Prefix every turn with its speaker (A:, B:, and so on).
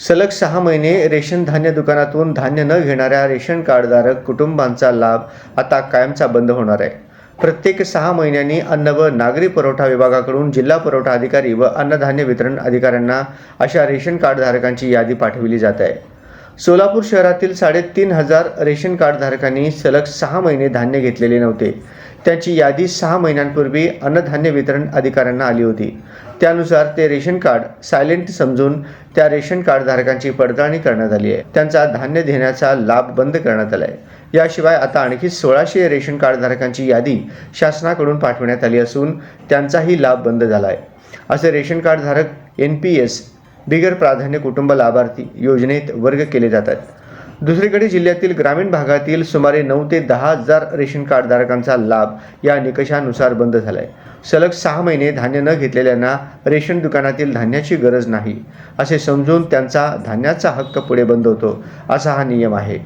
A: सलग सहा महिने रेशन धान्य दुकानातून धान्य न घेणाऱ्या रेशन कार्डधारक कुटुंबांचा लाभ आता कायमचा बंद होणार आहे. प्रत्येक सहा महिन्यांनी अन्न व नागरी पुरवठा विभागाकडून जिल्हा पुरवठा अधिकारी व अन्नधान्य वितरण अधिकाऱ्यांना अशा रेशन कार्डधारकांची यादी पाठविली जात आहे. सोलापूर शहरातील साडेतीन हजार रेशन कार्डधारकांनी सलग सहा महिने धान्य घेतलेले नव्हते. त्याची यादी सहा महिन्यांपूर्वी अन्नधान्य वितरण अधिकाऱ्यांना आली होती. त्यानुसार ते रेशन कार्ड सायलेंट समजून त्या रेशन कार्डधारकांची पडताळणी करण्यात आली आहे. त्यांचा धान्य देण्याचा लाभ बंद करण्यात आला आहे याशिवाय आता आणखी सोळाशे रेशन कार्डधारकांची यादी शासनाकडून पाठवण्यात आली असून त्यांचाही लाभ बंद झाला आहे असे रेशन कार्डधारक एन पी एस बिगर प्राधान्य कुटुंब लाभार्थी योजनेत वर्ग केले जातात. दुसरीकडे जिल्ह्यातील ग्रामीण भागातील सुमारे नऊ ते दहा हजार रेशन कार्डधारकांचा लाभ या निकषानुसार बंद झाला आहे सलग सहा महिने धान्य न घेतलेल्यांना रेशन दुकानातील धान्याची गरज नाही असे समजून त्यांचा धान्याचा हक्क पुढे बंद होतो असा हा नियम आहे.